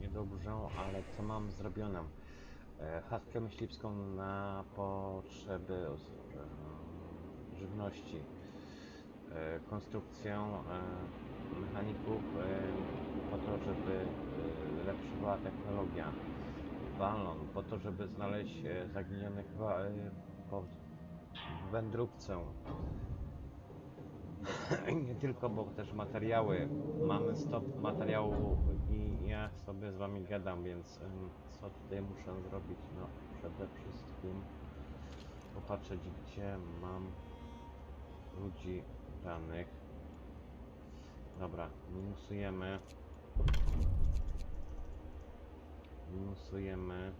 Niedobrze, ale co mam zrobione? E, Chatkę myśliwską na potrzeby e, żywności. E, Konstrukcję mechaników po to, żeby lepsza była technologia. Balon po to, żeby znaleźć e, zaginionych e, po wędrówcę. I nie tylko, bo też materiały. Mamy stop materiału i ja sobie z wami gadam, więc co tutaj muszę zrobić? No przede wszystkim popatrzeć gdzie mam ludzi danych. Dobra, minusujemy. Minusujemy.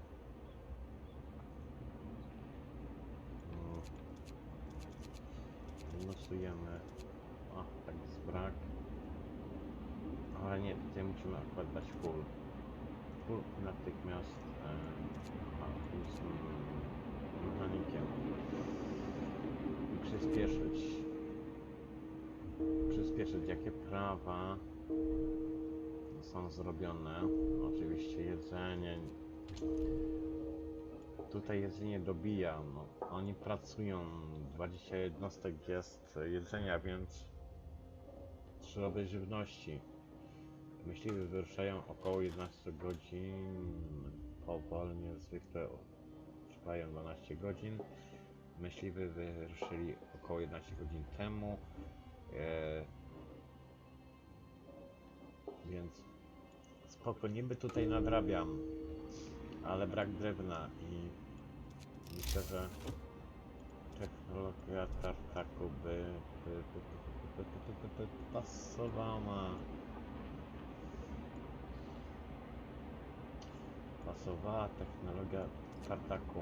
Mm. Minusujemy. O, tak jest brak. Ale nie, tutaj musimy akurat dać full. Full natychmiast. E, a, plus mm, mechanikiem. I przyspieszyć. Przyspieszyć, jakie prawa są zrobione. Oczywiście jedzenie. Tutaj jedzenie dobija. No, oni pracują. 20 jednostek jest jedzenia, więc być żywności. Myśliwi wyruszają około 11 godzin. Powolnie zwykle trwają 12 godzin. Myśliwi wyruszyli około 11 godzin temu. E, więc spoko, niby tutaj nadrabiam, ale brak drewna i myślę, że technologia tartaku by, by, by, by, by, by, by pasowała. Pasowała technologia tartaku.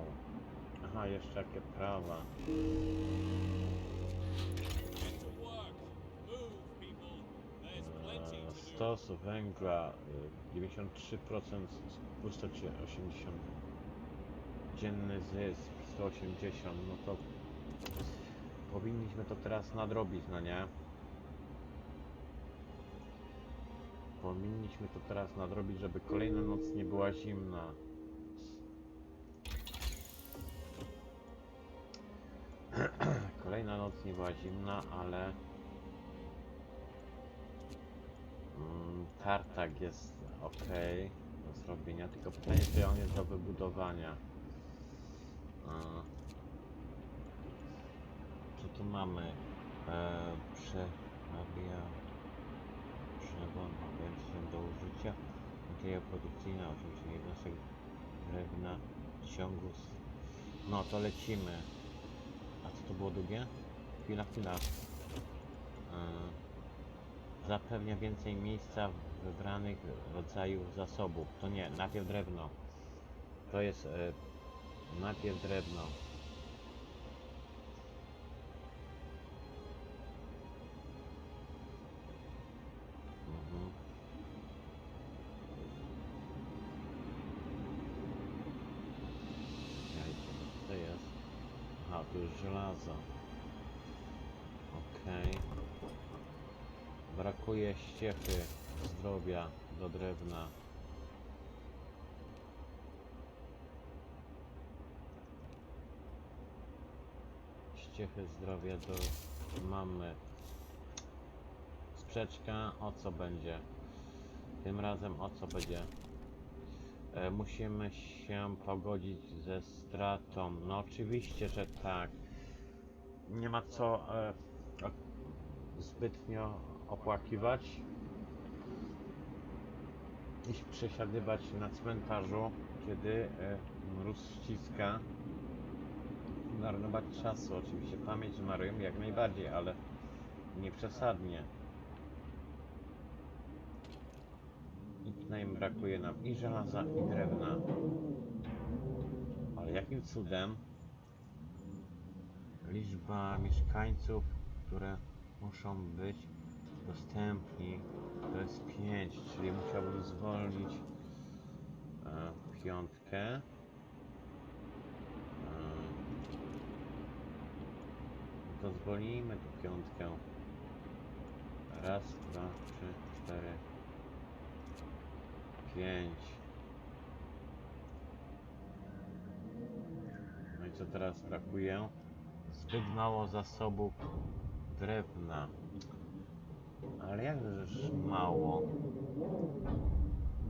Aha, jeszcze jakie prawa. Stos węgla y, 93% pusto czy 80 dzienny zysk 180 no to powinniśmy to teraz nadrobić no nie? Powinniśmy to teraz nadrobić żeby kolejna noc nie była zimna. Kolejna noc nie była zimna ale Mm, Tartak jest ok do zrobienia, tylko pytanie czy on jest do wybudowania. Co tu mamy? E, przerabia przebon, więcej do użycia. Materiał produkcyjny, oczywiście jednostek drewna, ciągu. No to lecimy. A co to było drugie? Chwila, chwila. E, zapewnia więcej miejsca wybranych rodzajów zasobów. To nie, najpierw drewno. To jest e, najpierw drewno. Mhm. To jest? Aha, tu jest żelazo. Brakuje ściechy zdrowia do drewna. Ściechy zdrowia do mamy. Sprzeczka o co będzie? Tym razem o co będzie? E, musimy się pogodzić ze stratą. No oczywiście, że tak. Nie ma co e, zbytnio opłakiwać. Iść przesiadywać na cmentarzu, kiedy e, mróz ściska. Marnować czasu, oczywiście pamięć zmarłym jak najbardziej, ale nie przesadnie. I przynajmniej brakuje nam i żelaza, i drewna. Ale jakim cudem liczba mieszkańców, które muszą być Następni to jest 5, czyli musiałbym zwolnić e, piątkę. E, to zwolnijmy tą piątkę. Raz, dwa, trzy, cztery, pięć. No i co teraz brakuje? Zbyt mało zasobów drewna. Ale jakżeż mało?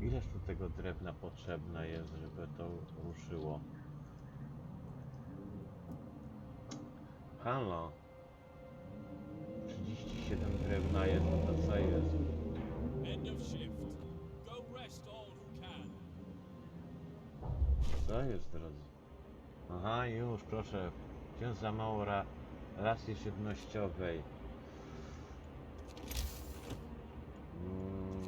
Ileż tu tego drewna potrzebne jest, żeby to ruszyło? Halo? 37 drewna jest, to co jest? Co jest, drodzy? Aha, już, proszę. Wciąż za mało ra rasy żywnościowej. Mm.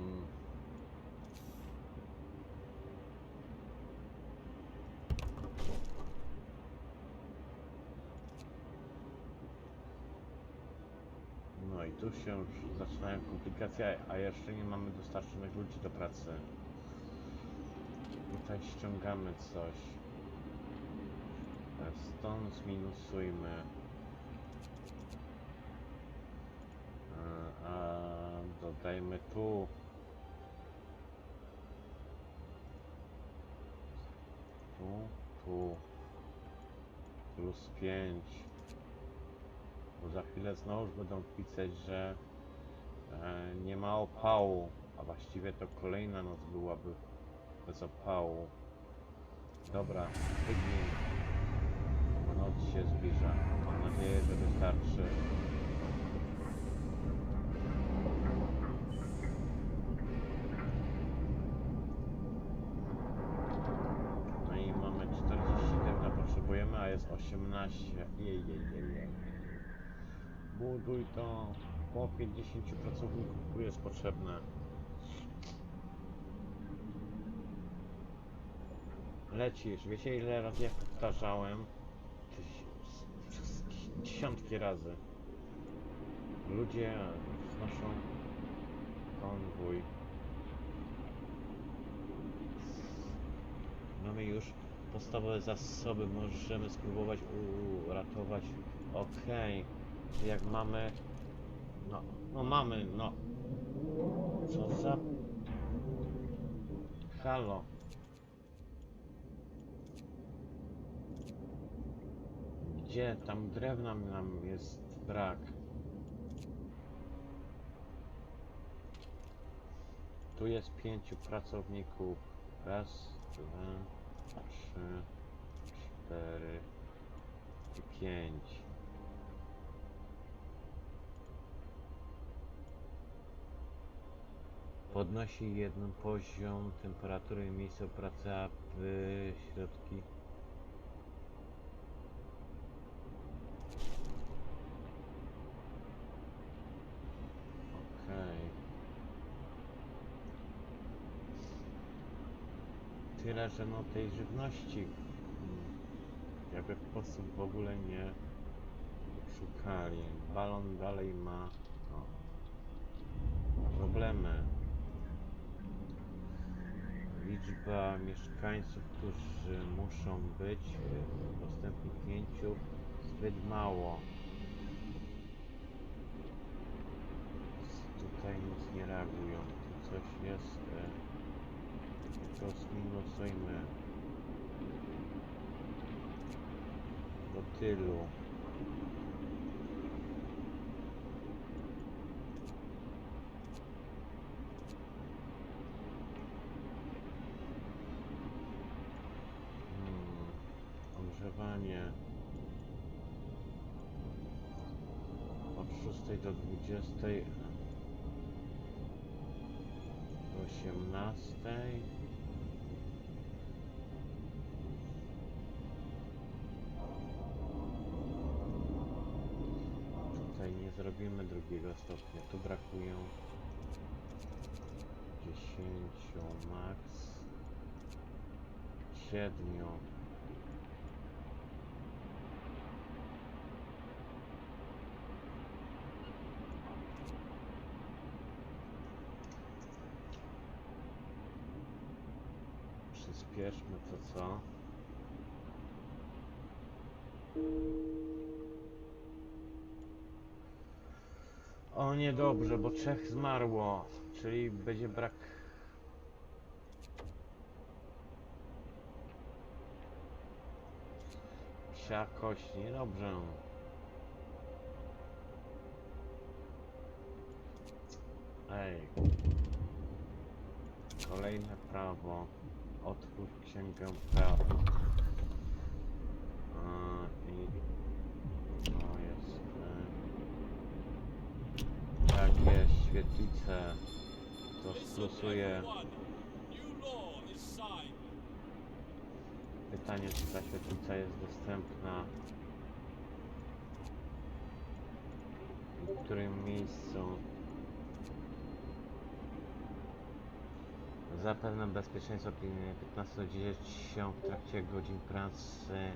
Tu się już zaczynają komplikacje, a jeszcze nie mamy dostarczonych ludzi do pracy. Tutaj ściągamy coś. Stąd zminusujmy. A, dodajmy tu. Tu, tu. Plus 5. Bo za chwilę znowu będą pisać, że e, nie ma opału. A właściwie to kolejna noc byłaby bez opału. Dobra, tydzień. Noc się zbliża. Mam nadzieję, że wystarczy. No i mamy 40 drewna potrzebujemy, a jest 18. Jej, jej, jej, jej. Buduj to. Po 50 pracowników tu jest potrzebne. Lecisz. Wiecie ile razy ja powtarzałem? Dziesiątki razy. Ludzie znoszą konwój. Mamy już podstawowe zasoby, możemy spróbować uratować. Okej, jak mamy. No, no mamy, no. Co za. Halo. Gdzie? Tam drewna nam jest brak. Tu jest pięciu pracowników. Raz, dwa, trzy, cztery i pięć. Podnosi jeden poziom temperatury i miejsce pracy, aby środki. Tyle, że no tej żywności mm, jakby sposób w ogóle nie szukali. Balon dalej ma no, problemy. Liczba mieszkańców, którzy muszą być w dostępnych pięciu zbyt mało. Tutaj nic nie reagują. Tu coś jest. E, to zminusujmy. Do tylu. 6 do 20. Do 18. Tutaj nie zrobimy drugiego stopnia. Tu brakują 10 max. 7. Przyspieszmy to co? O niedobrze, bo trzech zmarło, czyli będzie brak... Psia kość, niedobrze. Ej. Kolejne prawo. Otwórz księgę praw. I to jest. E, tak jest, świetlice. To stosuje. Pytanie, czy ta świetlica jest dostępna. W którym miejscu. Zapewne bezpieczeństwo pilnie 15 dzieciom w trakcie godzin pracy.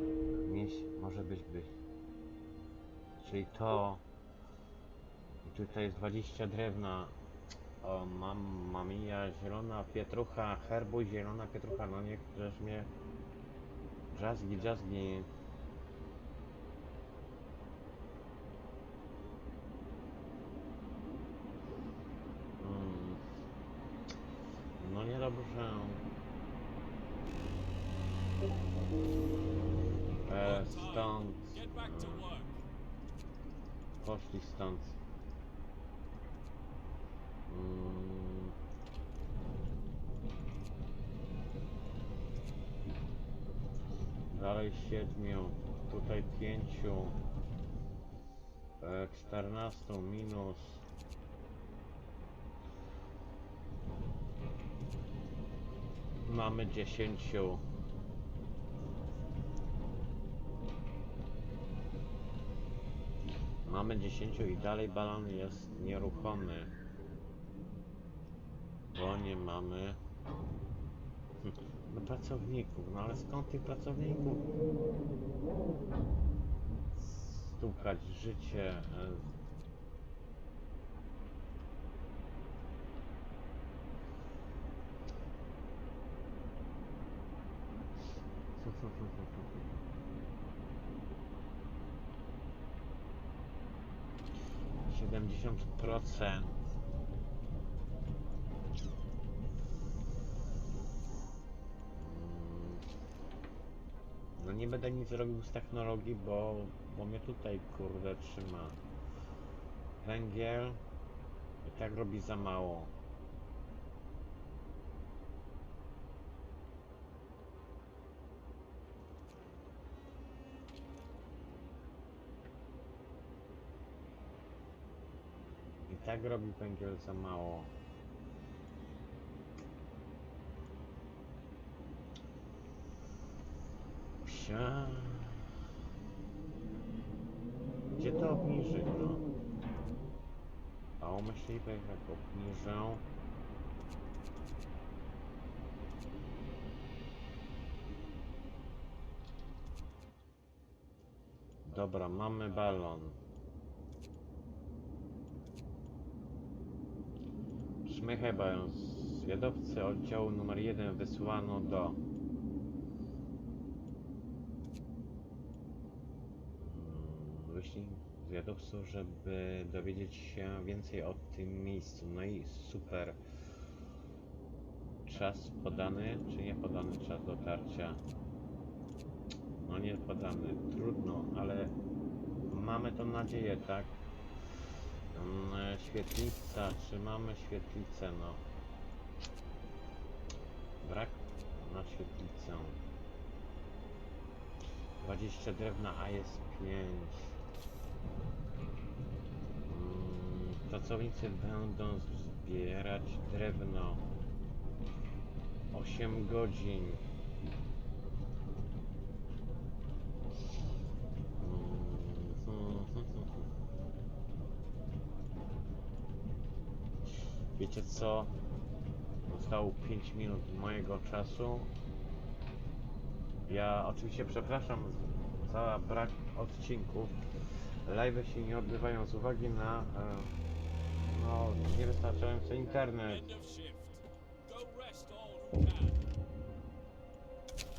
Yy, mieś, może być być. Czyli to. I tutaj jest 20 drewna. O, mam, mamija, zielona pietrucha, herbu, zielona pietrucha, no niech też mnie drzazgi, drzazgi. Mm. No niedobrze. E, stąd. E. Poszli stąd. Mm. Dalej siedmiu, tutaj pięciu, e, czternastu minus. Mamy dziesięciu. Mamy 10 i dalej balon jest nieruchomy. Bo nie mamy no, pracowników. No ale skąd tych pracowników? Stukać życie. Siedemdziesiąt procent. No nie będę nic robił z technologii, bo, bo mnie tutaj kurde trzyma. Węgiel i tak robi za mało. I tak robi węgiel za mało. Psia. Gdzie to obniżyć, no? A myśliwe jak obniżę. Dobra, mamy balon. Szmychę balon. Zwiadowcy oddziału numer 1 wysłano do Mm, wyślij zwiadowców, żeby dowiedzieć się więcej o tym miejscu. No i super. Czas podany, czy nie podany czas dotarcia? No nie podany. Trudno, ale mamy tą nadzieję, tak? Mm, Świetlica, czy mamy świetlicę, no. Brak na świetlicę. 20 drewna, a jest 5. Mm, Pracownicy będą zbierać drewno 8 godzin. Mm, Wiecie co? Zostało 5 minut mojego czasu. Ja oczywiście przepraszam za brak odcinków. Live się nie odbywają z uwagi na e, no, niewystarczający internet.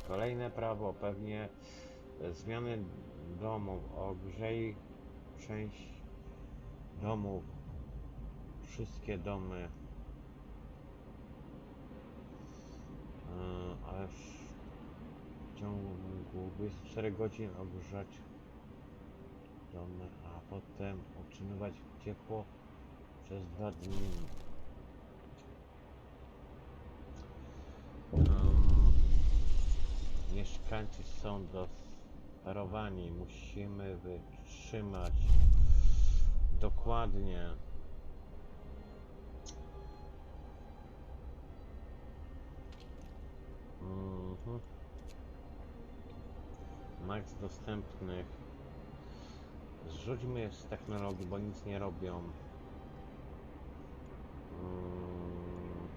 Kolejne prawo, pewnie zmiany domów, ogrzej część domów, wszystkie domy, Yy, ale w ciągu 24 godzin ogrzać domy, a potem utrzymywać ciepło przez dwa dni. Ym, mieszkańcy są dosparowani, musimy wytrzymać dokładnie Max dostępnych. Zrzućmy je z technologii, bo nic nie robią. Mm.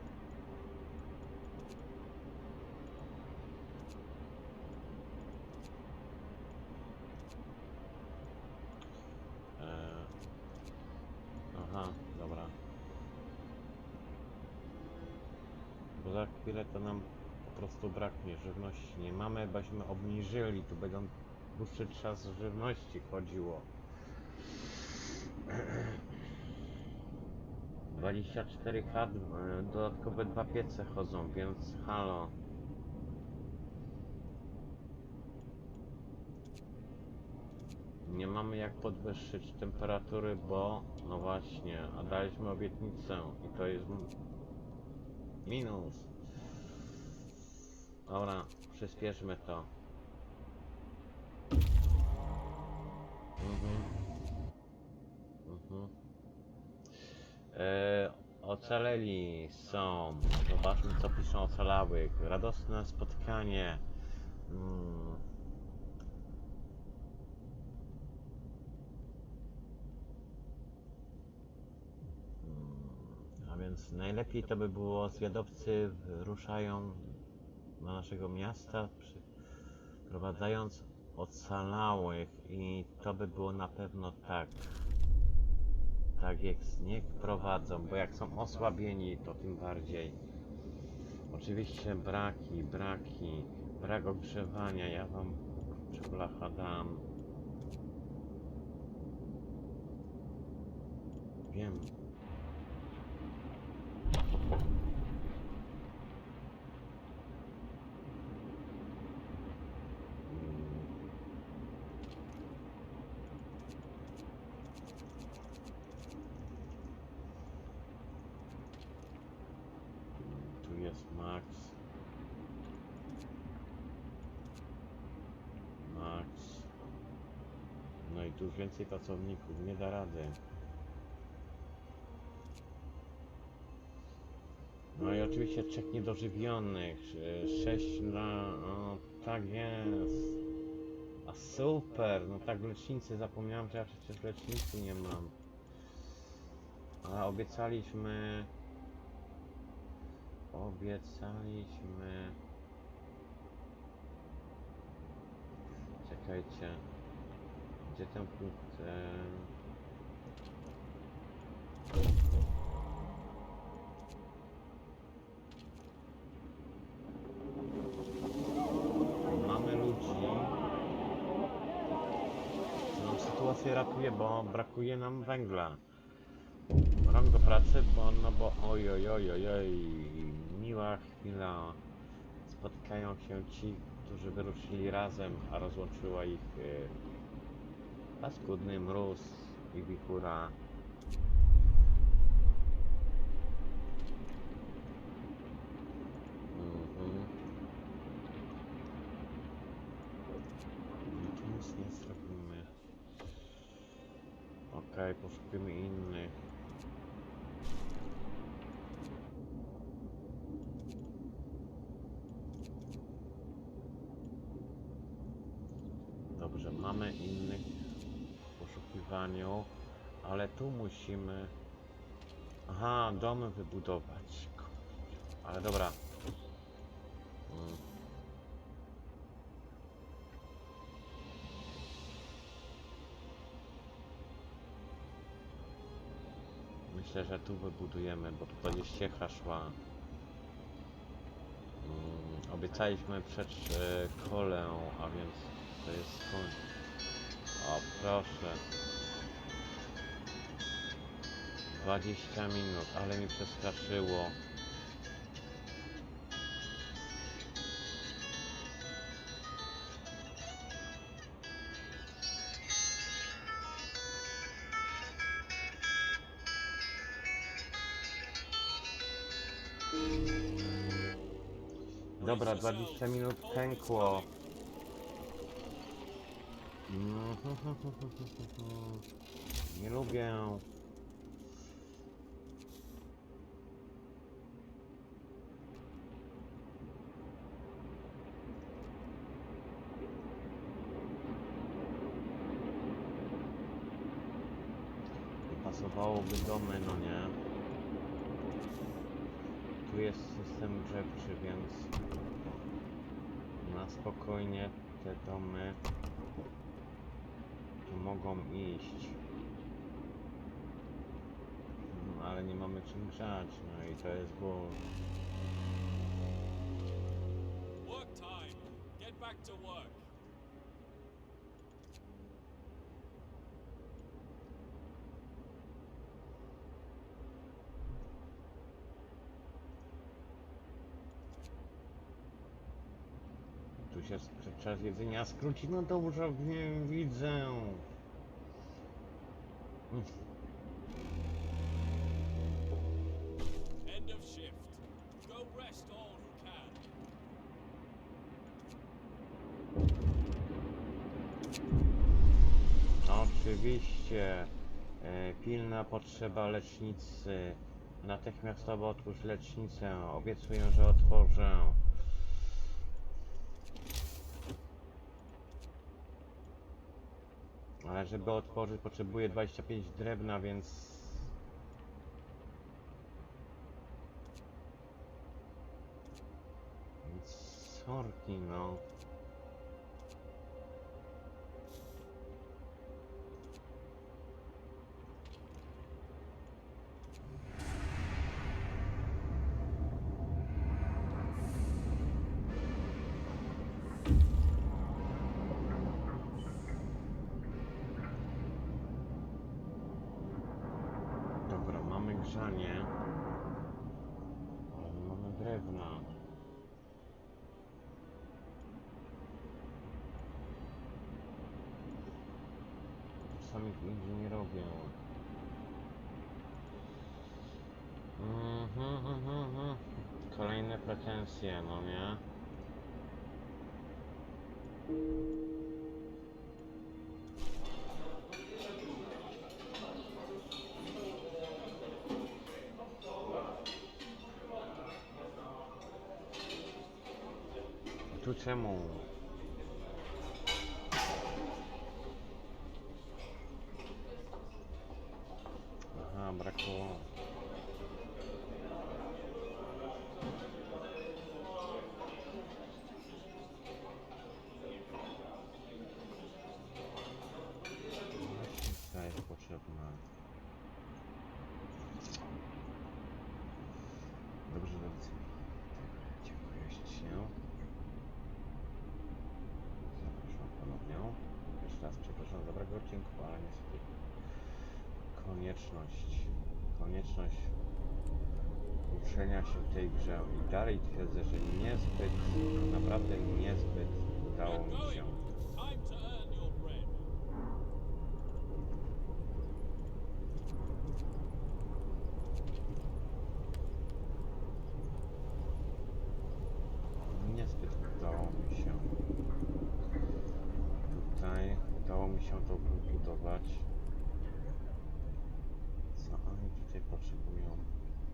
E, Aha, dobra. Bo za chwilę to nam po braknie żywności. Nie mamy, bośmy obniżyli. Tu będą dłuższy czas żywności chodziło. 24 H, e, dodatkowe dwa piece chodzą, więc halo. Nie mamy jak podwyższyć temperatury, bo no właśnie, a daliśmy obietnicę i to jest minus. Dobra, przyspieszmy to. Mhm. Mhm. E, ocaleli są. Zobaczmy co piszą ocalałych. Radosne spotkanie. Mm. Mm, A więc najlepiej to by było, zwiadowcy ruszają do naszego miasta, przyprowadzając ocalałych i to by było na pewno tak. Tak jak niech prowadzą, bo jak są osłabieni, to tym bardziej. Oczywiście braki, braki, brak ogrzewania, ja wam przyblacha dam. Wiem. Mm. Tu jest Max. Max. No i tu już więcej pracowników, nie da rady. No i oczywiście trzech niedożywionych. 6 na... O, tak jest. A super, no tak lecznicy zapomniałem, że ja przecież lecznicy nie mam. A obiecaliśmy... Obiecaliśmy... Czekajcie. Gdzie ten punkt? E... Mamy ludzi. Nam sytuację ratuje, bo brakuje nam węgla. Rąk do pracy, bo no bo oj oj oj miła chwila. Spotkają się ci, którzy wyruszyli razem, a rozłączyła ich y, paskudny mróz i wichura. Mhm. Nic nie zrobimy. Okej, poszukujmy innych. Dobrze, mamy innych w poszukiwaniu, ale tu musimy... Aha, domy wybudować. Ale dobra. Myślę, że tu wybudujemy, bo tu będzie ściecha szła. Mm, obiecaliśmy przed kolę, a więc to jest koń. O, proszę. 20 minut, ale mi przestraszyło. Dobra, 20 minut pękło. Nie lubię. Nie pasowałoby domy, no nie. Tu jest system grzewczy, więc na spokojnie te domy tu mogą iść. Mm, Ale nie mamy czym grzać, no i to jest ból. Work time. Get back to work. Tu się czas jedzenia skróci, no dobrze, wiem, widzę. Mm, End of shift. Go rest all who can. Oczywiście. E, pilna potrzeba lecznicy. Natychmiastowo otwórz lecznicę. Obiecuję, że otworzę. Ale żeby otworzyć potrzebuję 25 drewna, więc... Więc sorki no. Czasami nigdzie nie robię. Mhm, mhm, mhm. Kolejne pretensje, no nie? Tu czemu? Konieczność, konieczność uczenia się w tej grze i dalej twierdzę, że niezbyt, naprawdę niezbyt udało mi się. Time to earn your bread. Niezbyt udało mi się. Tutaj udało mi się to budować. Co oni tutaj potrzebują?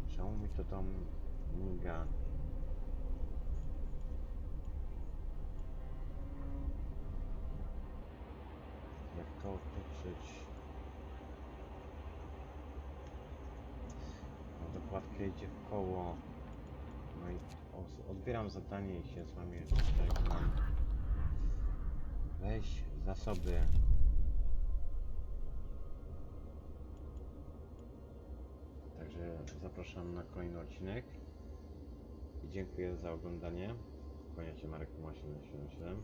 Czemu mi to tam miga? Jak to otoczyć? No dokładkę idzie w koło. No i odbieram zadanie i się z wami żegnam. Weź zasoby. Zapraszam na kolejny odcinek. I dziękuję za oglądanie. Kłania się Marek Mosił 77.